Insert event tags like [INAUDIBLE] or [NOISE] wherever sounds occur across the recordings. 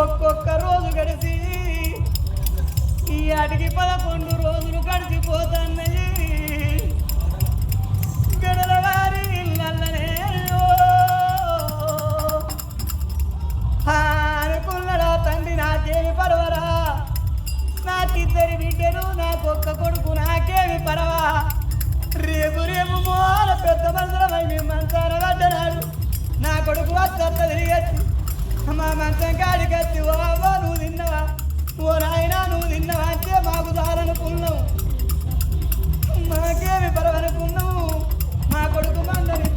ఒక్కొక్క రోజు గడిచి ఈ ఆటికి పదకొండు రోజులు గడిచిపోతున్నాయి గడలవారి ఇళ్ళనే హానుకున్నడా తండ్రి నాకేమి పర్వరా? నాకిద్దరి బిడ్డలు నాకొక్క కొడుకు నాకేమి పర్వా? రేపు రేపు మోల పెద్ద మంత్రమై మీ మంచాన పడ్డనాడు నా కొడుకు వస్త తిరిగచ్చి మా మంచం కాడికచ్చి ఓ అవ్వ నువ్వు తిన్నవా ఓ నాయనా నువ్వు తిన్నవా అంటే మాకు చాలనుకున్నావు మాకేమి పరవనుకున్నావు? మా కొడుకు మందని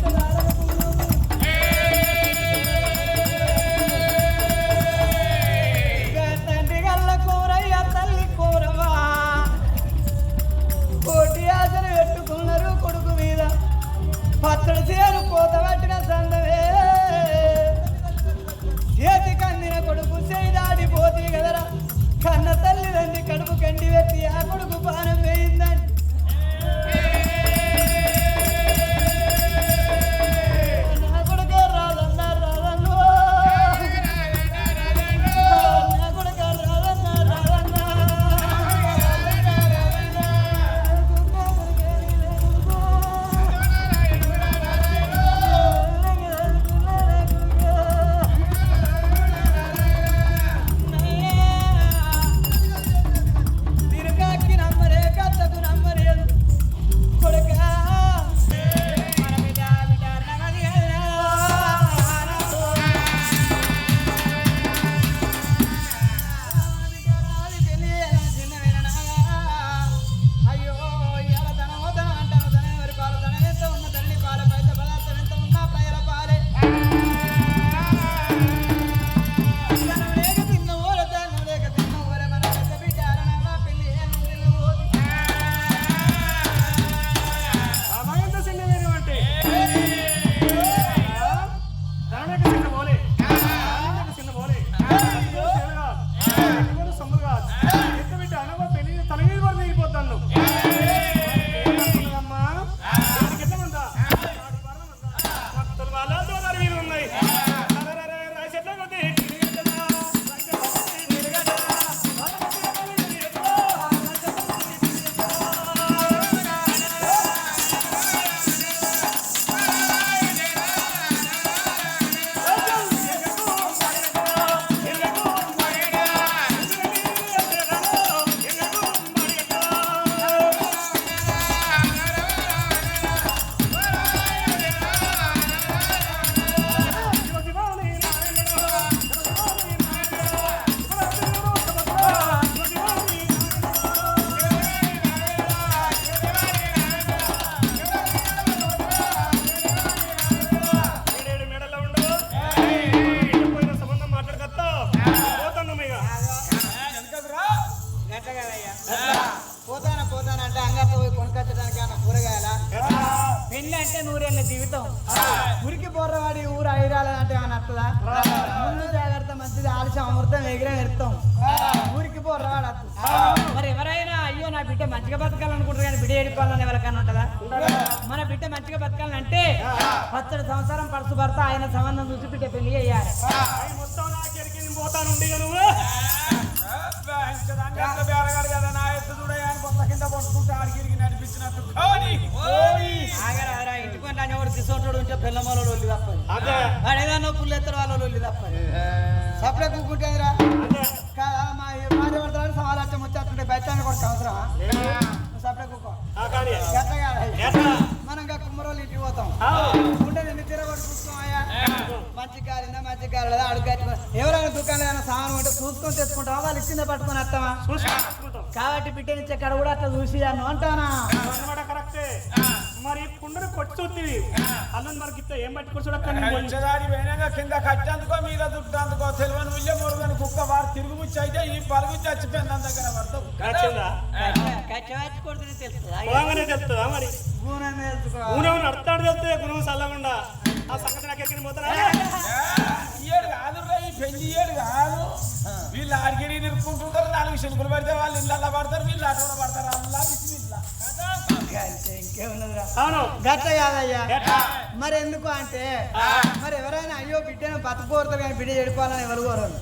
బిడ్డ మంచిగా బతకాలనుకుంటారు కానీ బిడ్డ ఏడిపోవాలని ఎవరికైనా ఉంటుందా? మన బిడ్డ మంచిగా బతకాలంటే పచ్చడి సంవత్సరం పడుచు భర్త ఆయన సంబంధం చూసి బిడ్డ పెళ్ళి చేయాలి. అయి మొత్తం పోతానుండి పిల్లమ్మలో లొల్లి తప్పదు. అదే. వాడేదన్నా పుల్లు ఎత్తరు వాళ్ళ తప్పదు. సప్లై కూకుంటేదిరా. కాదు ఎట్లా? మనం ఇంకా కుమ్మరోళ్ళు ఇంటికి పోతాం. ఉండేది ఎన్ని తిరగబడి చూసుకోమయ్యా మంచి గాలిందా మంచి గాలి లేదా అడుగు ఎవరైనా దుకాణంలో ఏమైనా సామాన్ ఉంటే చూసుకొని తెచ్చుకుంటావా? వాళ్ళు ఇచ్చిందే పట్టుకొని వస్తావా? కాబట్టి బిడ్డనిచ్చే కాడ కూడా అట్లా చూసి అంటానా? మరి కుండను కొట్టి చూస్తుంది అన్నం మనకి ఇస్తే ఏం వచ్చేదాడి పోయినాక కింద కట్టేందుకో మీద దుట్టేందుకో తెలివని ఉయ్య మురుగని కుక్క వారు తిరుగుబుచ్చి అయితే ఈ పరుగు చచ్చిపోయింది దగ్గర పడతావు తెలుస్తుందా? బాగానే తెలుస్తుందా మరి? గుణం నడతాడు తెలుస్తుంది గుణం చల్లకుండా ఆ సంగతి నాకు ఎక్కడికి పోతారా? ఏడు కాదు రా, ఈ పెళ్ళి ఏడు కాదు. వీళ్ళు ఆడిగిరి నిరుక్కుంటుంటారు నాలుగు శంకులు పడితే వాళ్ళు ఇళ్ళల్లో పడతారు వీళ్ళు అక్కడ పడతారు అవును. గట్ల కాదయ్యా? మరి ఎందుకు అంటే మరి ఎవరైనా అయ్యో బిడ్డను బతకపోరుతారు కానీ బిడ్డ చెడిపోవాలని ఎవరు కోరరు.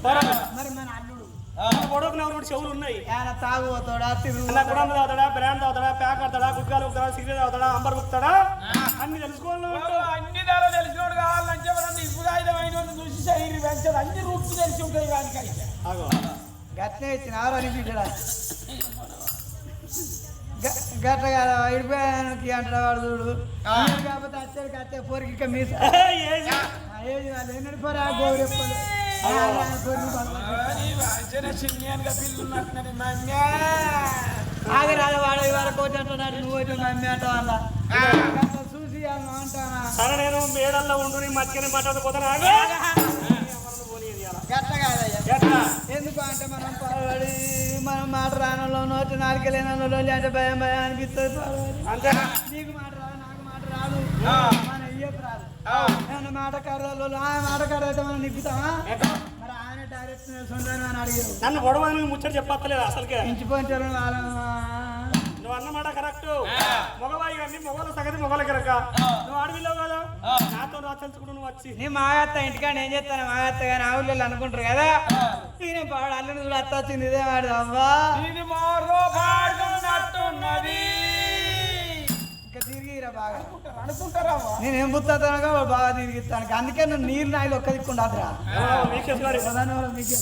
మరి మన అల్లుడు. చెవులు ఉన్నాయి. ఆయన గుడం తాగుతాడా బ్రాండ్ తాగుతాడా ప్యాక్ ఆడతాడా గుడ్కాలు తాగుతాడా సిగరెట్ తాగుతాడా అంబర్ అన్ని తెలుసుకోవాలి అన్ని ధర తెలిసినోడు కావాలంటే చూసి శరీరం అన్ని తెలిసి ఉంటాయి గట్నే ఇచ్చిన ఆరు అనిపించడా [LAUGHS] గట్ల కదా ఇడిపోయానికి అంటాడు వాడు చూడు. కాకపోతే అచ్చేది కట్టే పోరికి ఇక మీ ఏది? వాళ్ళు ఎన్నడి పోరా గోడు ఎప్పుడు? అని వాంఛన చిన్యాన్గా పిల్లున్నట్టున్నది మమ్మీ. ఆగి రాదు వాడు ఇవాళ కోచ్ అంటున్నాడు నువ్వు అయితే మమ్మీ అంటావు అలా? చూసి అంటానా సరే నేను మేడల్లో ఉండు నీ మధ్యనే మాట్లాడుకోతాను ఎందుకు అంటే మనం పడబడి మనం మాట రానంలో నోటి నాలుకలేనంలో అంటే భయం భయం అనిపిస్తుంది పడబడి నీకు మాట రాదు నాకు మాట రాదు. మన ఇయ్యకు రాదు. ఏమన్నా మాట కర్రలో ఆ మాట కర్ర అయితే మనం నిప్పుతామా మరి ఆయన డైరెక్ట్ నేర్చుకుంటాను అని అడిగారు. నన్ను గొడవ ముచ్చట చెప్పత్తలేదు అసలుకే. ఇంచిపోయింటారు నువ్వు అన్నమాట కరెక్ట్. మగవాయి కానీ మొగల సగతి మొగల కనుక. నువ్వు అడవిలో కదా నాతో రా తెలుసుకుంటూ నువ్వు వచ్చి. నీ మాయత్త ఇంటికాడ ఏం చేస్తాను? మాయత్త కానీ ఆవులు అనుకుంటారు కదా? ఈయన పాడు అల్లుని చూడు అత్త వచ్చింది ఇదే వాడు అవ్వా ఇంకా తిరిగిరా బాగా. అనుకుంటారా? నేను ఏం పుత్తాను బాగా తిరిగిస్తాను. అందుకే నువ్వు నీళ్ళు నాయలు ఒక్క దిక్కుండదు రా వీక్షిస్తున్నాడు ప్రధాన మీకే.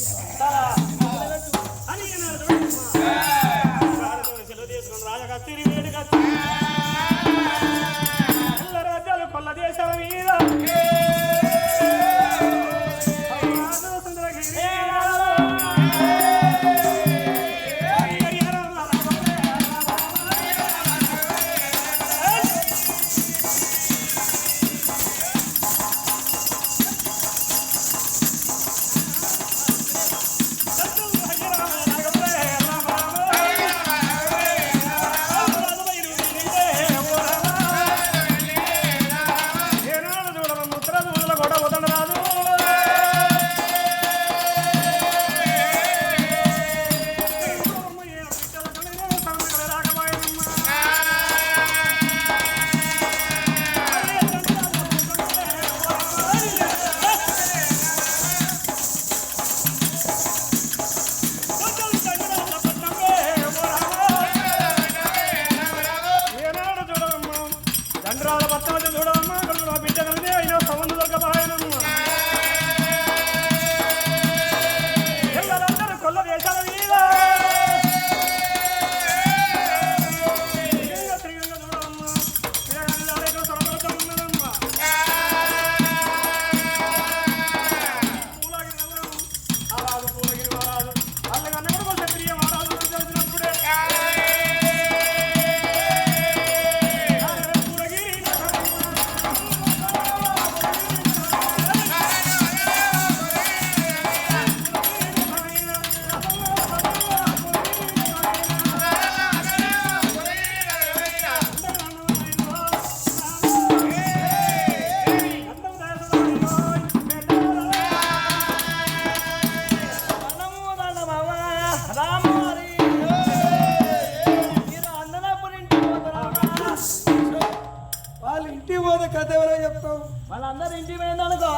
కథ ఎవరో చెప్తావు? వాళ్ళందరూ ఇంటికి పోయిందనుకో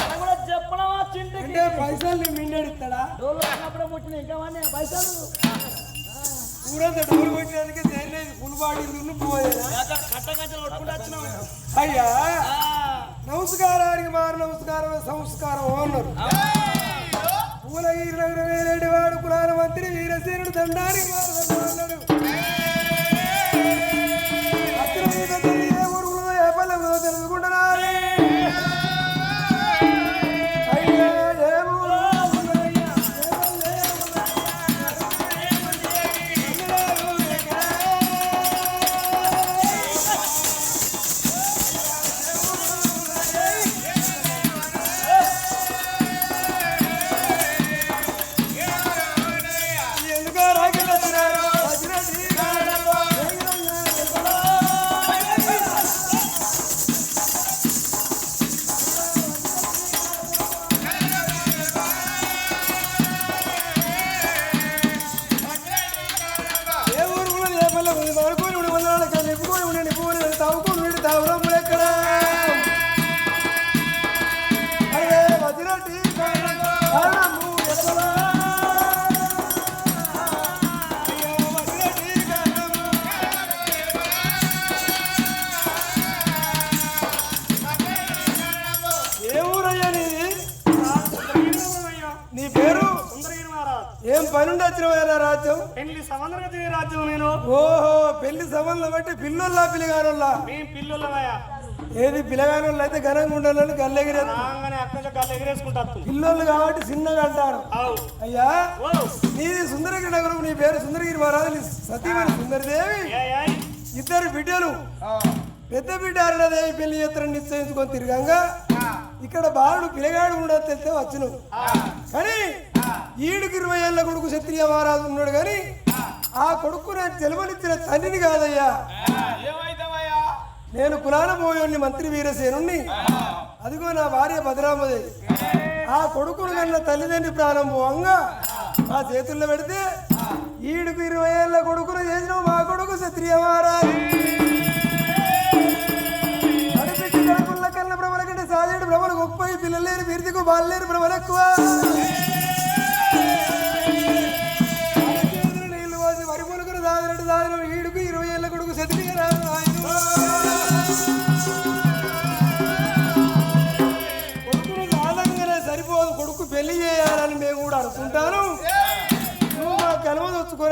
మనం కూడా చెప్పడం వచ్చింటికి అంటే పైసలు నీ మిండెడుతాడా డోలు వచ్చినప్పుడే పుట్టిన ఇంకా పైసలు. ఊరంతా డోలు కొట్టినందుకే చేయలేదు పులిబాడి రున్ను పోయేదా? అయ్యా. నమస్కారానికి మారు నమస్కారం సంస్కారం అన్నారు. పూలగిరి నగర వేరేటి వాడు కులాల మంత్రి వీరసేనుడు దండానికి మారు అన్నాడు. తెలుసుకుంటున్నారు. వాడుకొని ఉండడం వల్ల నిప్పుకొని ఉండే నిప్పు పని ఉండి వచ్చిన రాజ్యం. పెళ్ళి సంబంధంగా తిరిగి రాజ్యం నేను. ఓహో పెళ్ళి సంబంధం బట్టి పిల్లోల్లా మేము పిల్లులమయ్యా ఏది పిల్లగానోళ్ళు అయితే ఘనంగా ఉండాలని గల్లెగిరే పిల్లోళ్ళు కాబట్టి చిన్నగా అంటారు అయ్యా ఓ. నీది సుందరగిరి నగరం నీ పేరు సుందరగిరి మహారాజు నీ సతీమణి సుందరదేవి. ఇద్దరు బిడ్డలు. పెద్ద బిడ్డ అరుణదేవి పెళ్ళి చేస్తారని నిశ్చయించుకొని తిరగంగా ఇక్కడ బాలుడు పిల్లగాడు కూడా తెలితే వచ్చును. కానీ ఈడుకి ఇరవై ఏళ్ళ కొడుకు క్షత్రియ మహారాజు ఉన్నాడు కానీ ఆ కొడుకు నాకు జన్మనిచ్చిన తండ్రిని కాదయ్యా. నేను కులాన పోయోని మంత్రి వీరసేనుణ్ణి. అదిగో నా భార్య భద్రామదేవి ఆ కొడుకును కన్న తల్లిదండ్రి ప్రాణం పోవంగా మా చేతుల్లో పెడితే ఈడుకు ఇరవై ఏళ్ళ కొడుకును చేసిన మా కొడుకు క్షత్రియ మహారాజు. కన్న భ్రమల కంటే సాదేడు భ్రమలు గొప్ప పిల్లలు లేని వీరిదికు బాలు లేని భ్రమలు ఎక్కువ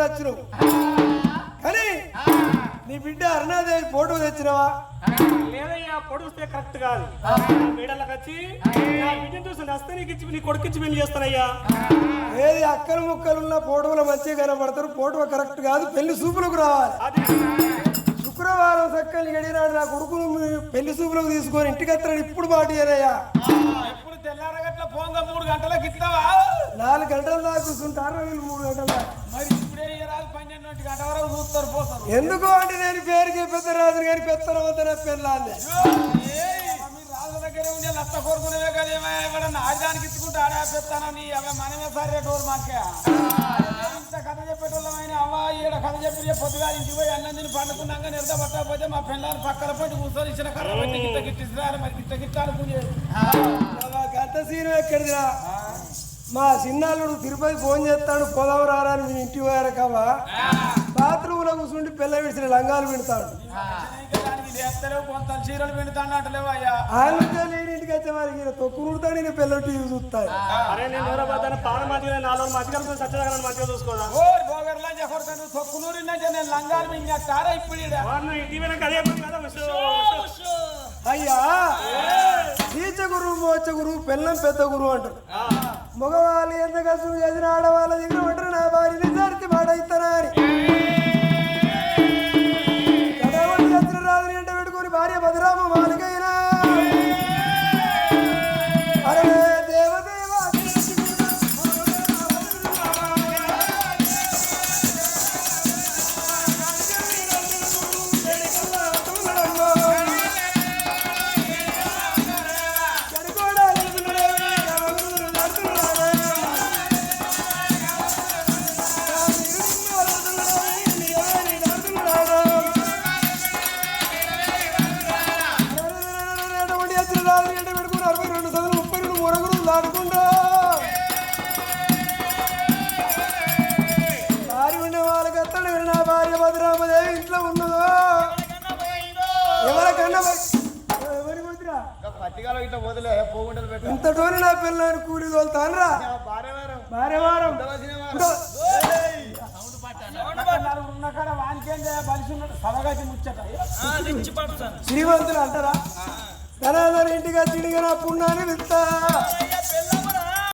వచ్చినావు కానీ నీ బిడ్డ అరుణాదేవి ఫోటో తెచ్చినవా? లేదయ్యా పొడిస్తే కరెక్ట్ కాదు. వచ్చి నా బిడ్డను చూసి వస్తే నీకు ఇచ్చి నీ కొడుకు పెళ్ళి చేస్తానయ్యా. ఏది అక్కలు ముక్కలు ఉన్న ఫోటోలు మంచిగా కనబడతారు ఫోటో కరెక్ట్ కాదు పెళ్ళి సూపులకు రావాలి. అది. శుక్రవారం సక్కని గడినాడు నా కొడుకును మీ పెళ్ళి సూపులకు తీసుకొని ఇంటికి వస్తాను ఇప్పుడు మాట ఏనయ్యా ఎప్పుడు తెల్లారగట్ల పోంగ మూడు గంటలకు ఇస్తావా? నాలుగు గంటల దాకా కూర్చుంటారు వీళ్ళు మూడు గంటల. మరి ఎందుకు అంటే నేను పేరుకి పెద్ద రాజు గారి పెత్తన వద్ద పెళ్ళాలి కోరుకునేవే కదా ఏమైనా ఎవడన్నా ఆడదానికి ఇచ్చుకుంటే ఆడే పెడతానని అవి మనమే సరే మాకే. ఇంత కథ చెప్పేటోళ్ళమైన అవ్వ ఈడ కథ చెప్పి పొద్దుగా ఇంటికి పోయి అన్నం తిని పండుకున్నాక నిరద పట్టకపోతే మా పిల్లలు పక్కన పట్టి కూర్చొని ఇచ్చిన కర్ర పెట్టి గిట్ట గిట్టిస్తున్నారు మరి గిట్ట గిట్ట అనుకునేది. గంట సీను ఎక్కడిదిరా? మా చిన్నాళ్ళుడు తిరుపతి ఫోన్ చేస్తాడు పోదాం రారా అని మీ ఇంటికి పోయారు కావా బాత్రూంలో కూర్చుండి పిల్ల విడిచిన లంగాలు లేని ఇంటికి వచ్చే వారికి ఈయన తొక్కు నుడతాడు నేను పిల్లలు టీవీ తొక్కునూరి లంగాలు ఇప్పుడు ఇంటి. అయ్యా నీచ గురువు మోచ గురువు పిల్లం పెద్ద గురువు అంటారు. మగవాళ్ళు ఎంత కష్టం చేసిన ఆడవాళ్ళ దగ్గర ఉంటారు నా భార్యని సరిచి మాడైతారా అని. వానికేం చేయ బలిసి ఉన్నాడు సవగాచి ముచ్చట. శ్రీమంతులు అంటారా? ధనాధన ఇంటిగా చిడిగా నా పుణ్యాన్ని విత్తా?